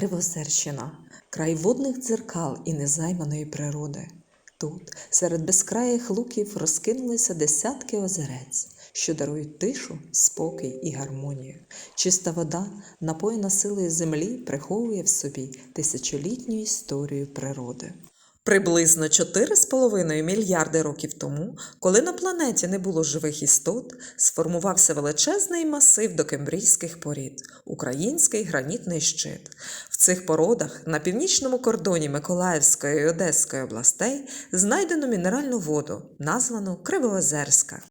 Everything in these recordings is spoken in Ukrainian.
Кривоозерщина – край водних дзеркал і незайманої природи. Тут, серед безкраїх луків, розкинулися десятки озерець, що дарують тишу, спокій і гармонію. Чиста вода, напоєна силою землі, приховує в собі тисячолітню історію природи. Приблизно 4,5 мільярди років тому, коли на планеті не було живих істот, сформувався величезний масив докембрійських порід український гранітний щит. В цих породах на північному кордоні Миколаївської і Одеської областей знайдено мінеральну воду, названу Кривоозерська.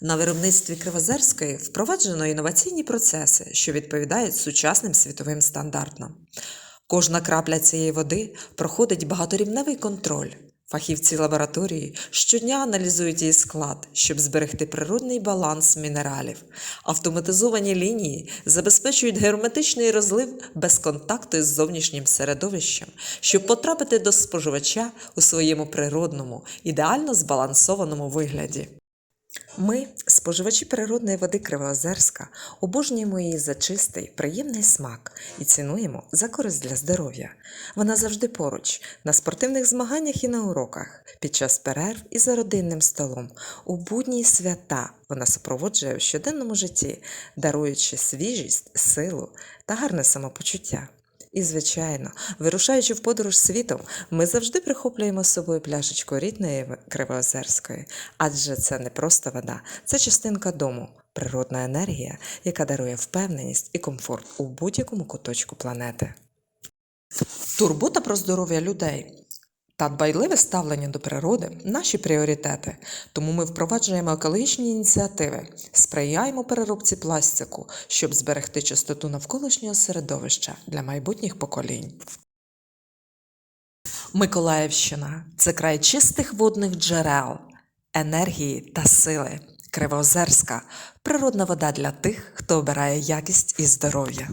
На виробництві Кривозерської впроваджено інноваційні процеси, що відповідають сучасним світовим стандартам. Кожна крапля цієї води проходить багаторівневий контроль. Фахівці лабораторії щодня аналізують її склад, щоб зберегти природний баланс мінералів. Автоматизовані лінії забезпечують герметичний розлив без контакту з зовнішнім середовищем, щоб потрапити до споживача у своєму природному, ідеально збалансованому вигляді. Ми, споживачі природної води Кривоозерська, обожнюємо її за чистий, приємний смак і цінуємо за користь для здоров'я. Вона завжди поруч, на спортивних змаганнях і на уроках, під час перерв і за родинним столом. У будні свята вона супроводжує в щоденному житті, даруючи свіжість, силу та гарне самопочуття. І, звичайно, вирушаючи в подорож світом, ми завжди прихоплюємо з собою пляшечку рідної Кривоозерської, адже це не просто вода, це частинка дому, природна енергія, яка дарує впевненість і комфорт у будь-якому куточку планети. Турбота про здоров'я людей та дбайливе ставлення до природи наші пріоритети. Тому ми впроваджуємо екологічні ініціативи, сприяємо переробці пластику, щоб зберегти чистоту навколишнього середовища для майбутніх поколінь. Миколаївщина це край чистих водних джерел, енергії та сили. Кривоозерська природна вода для тих, хто обирає якість і здоров'я.